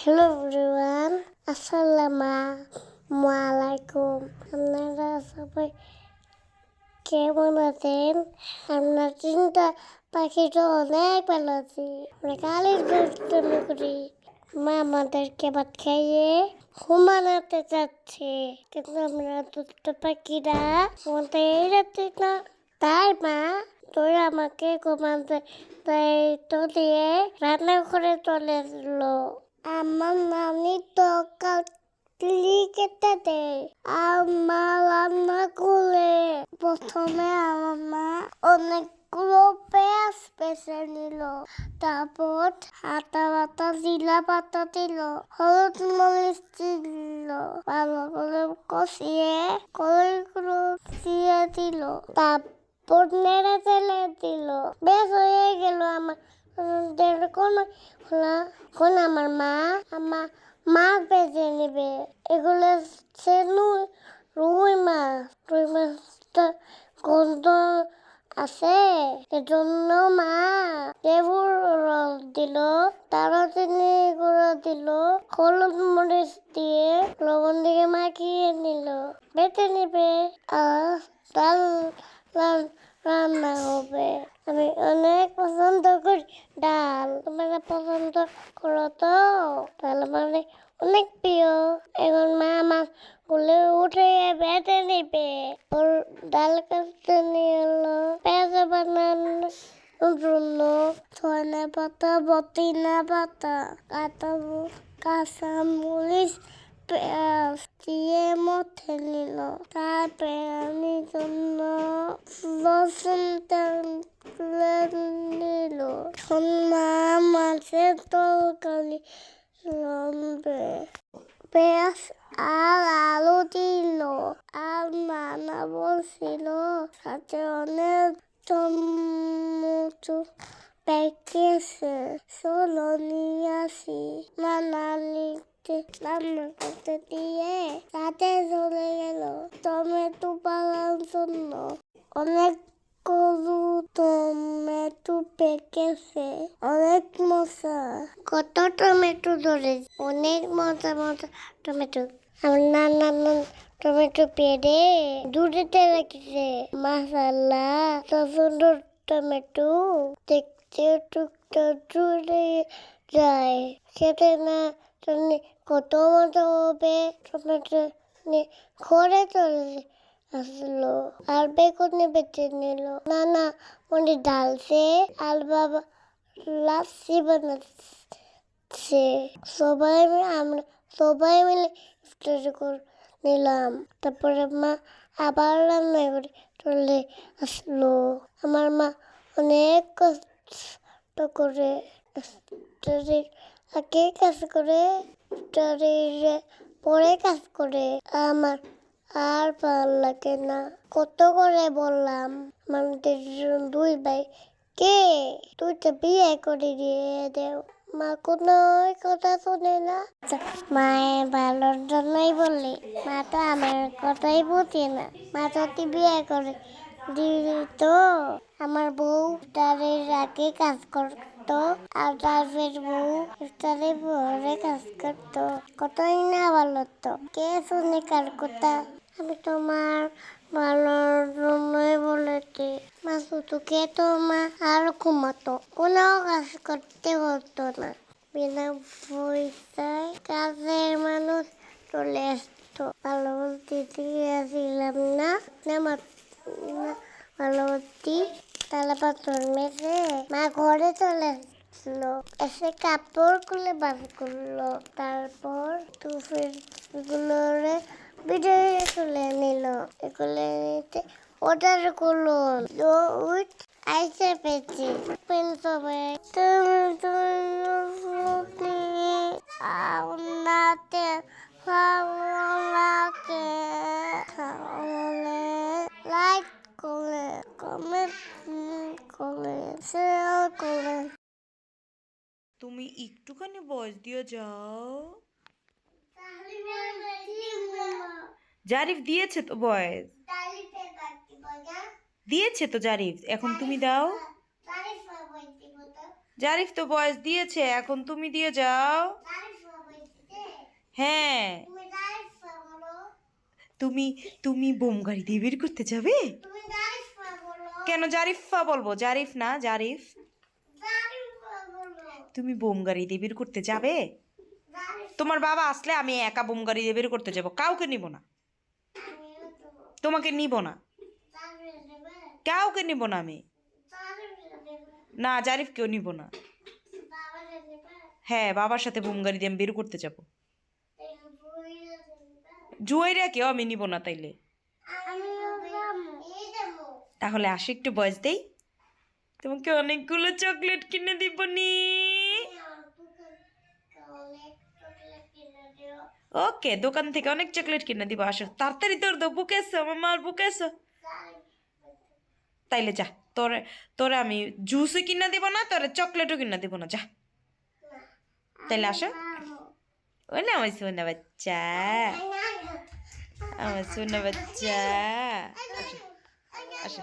Hello everyone আসসালামু আলাইকুম আপনারা সবাই কেমন আছেন? আমরা চিন্তা পাখিটা অনেক ভালো আছি। আমরা কালের দুষ্টমি করি। মা আমাদেরকে ভাত খাইয়ে ঘুমানাতে চাচ্ছে কিন্তু আমরা দুষ্ট পাখিরা আমাদের যাচ্ছি না। তাই মা তুই আমাকে ঘুমাতে দায়িত্ব দিয়ে রান্না করে চলে এলো। আমার নানি তো কেটে দেয়। আমার রান্না করে প্রথমে আমার মা অনেকগুলো পেঁয়াজ পেঁচে নিল, তারপর হাতা পাতা জিলা পাতা দিল, হলুদ মরিচ দিল, ভালো করে কষিয়ে কড়াইগুলো দিয়ে দিল, তারপর নেড়ে চেলে দিল। বেশ হয়ে গেল আমার হলো কোন আমার মা আমার মাছ বেজে নেবে এগুলো নু- রুই মাছ রুই মাছটা গন্ধ আছে এজন্য মা লেবুর রস দিল দারচিনি গুঁড়ো দিল হলুদ মরিচ দিয়ে লবণ দিয়ে মাখিয়ে নিল বেটে নেবে আর ডাল রান- রান্না হবে আমি অনেক পছন্দ করি। ডাল তোমরা পছন্দ করো তো। ডাল মানে অনেক প্রিয়। এখন মা আমার গুলে উঠে বেটে নিবে। ওর ডাল কাটতে নিয়ে এলো। পেঁয়াজ বানানোর জন্য ধনে পাতা বতিনা পাতা কাঁচা কাঁচা মরিচ পেঁয়াজ দিয়ে মথে নিল তারপরে আমি জন্য রসুন তেল তুলে নিল এখন মা মাছের তরকারি রাঁধবে পেঁয়াজ আর আলু দিল আর নানা বলছিল সাথে অনেক টমেটো করতে দিয়ে তাতে চলে গেল। টমেটো পালার জন্য অনেক গরু টমেটো পেকেছে। অনেক মশা কত টমেটো ধরে অনেক মজা মজা। টমেটো। আমার টমেটো পেরে দূরেতে রেখেছে। মাসাল্লা তো টমেটো। দেখতে টুকটা দূরে যায়। খেতে না কত মজা হবে টমেটো নিয়ে ঘরে চলে আসলো। আর বেগুনি বেঁচে নিল। না না মনে ডালছে, আর বাবা লাচ্ছি বানাচ্ছে। সবাই মিলে আমরা সবাই মিলে ইফতারি করে নিলাম। তারপরে মা আবার রান্না করে চলে আসলো। আমার মা অনেক কষ্ট করে ইফতারির আগে কাজ করে পরে কাজ করে। আমার আর ভালো লাগে না। কত করে বললাম, আমাদের দুই ভাই। কে? তুই তো বিয়ে করে দিয়ে দেও। মা কোনো কথা শোনে না। মায়ের ভালোর জন্যই বললি, মা তো আমার কথাই বুঝে না। মা যদি বিয়ে করে দিত আমার বউ তারের আগে কাজ করতো আর তারপর বউ তারে পরে কাজ করতো, কতই না ভালো তো কে শুনে কার কথা? আমি তোমার ভালোর জন্যই বলেছি। মা শুধু কে তোমার আর ঘুমাতো, কোনো কাজ করতে হতো না। বিনা পয়সায় কাজের মানুষ চলে আসতো। ভালো বলতে দিয়েছিলাম না আমার ভালোবতী তালা পাথর মেরে মা ঘরে চলে আসলো। এসে কাপড় খুলে বার করল। তারপর টুফির গুলোরে বিজয় তুলে নিল। এগুলো নিতে অর্ডার করল। উইথ আইসে পেয়েছি। পেন সবাই তুমি তুমি আপনাতে ভালো লাগে। লাইক করে কমেন্ট তুমি একটুখানি বয়স দিয়ে যাও। জারিফ দিয়েছে তো বয়স? দিয়েছে তো জারিফ এখন তুমি দাও। জারিফ তো বয়স দিয়েছে এখন তুমি দিয়ে যাও। হ্যাঁ। তুমি তুমি বোম গাড়ি দিয়ে বের করতে যাবে? কেন জারিফা বলব? জারিফ না জারিফ। তুমি বোম গাড়ি দিয়ে বের করতে যাবে? তোমার বাবা আসলে আমি একা বোম গাড়ি দিয়ে বের করতে যাব। কাউকে নিব না। তোমাকে নিব না। কাউকে নিব না আমি। জারিফা না জারিফকেও নিব না। হ্যাঁ বাবার সাথে বোম গাড়ি দিয়ে আমি বের করতে যাব। কেউ আমি নিব না তাইলে। তাহলে আসো একটু বয়স দেই। তোমাকে অনেকগুলো চকলেট কিনে দিব নি। ওকে, দোকান থেকে অনেক চকলেট কিনে দিব, আসো। তাড়াতাড়ি তোর দো বুকে এসো, আমার মার বুকে এসো। তাইলে যা, তোরে তোরে আমি জুসও কিনা দিব না, তোরে চকলেটও কিনা দিব না, যা। তাইলে আসো। ওই না আমার সোনা বাচ্চা। আমার সোনা বাচ্চা। আসো আসো।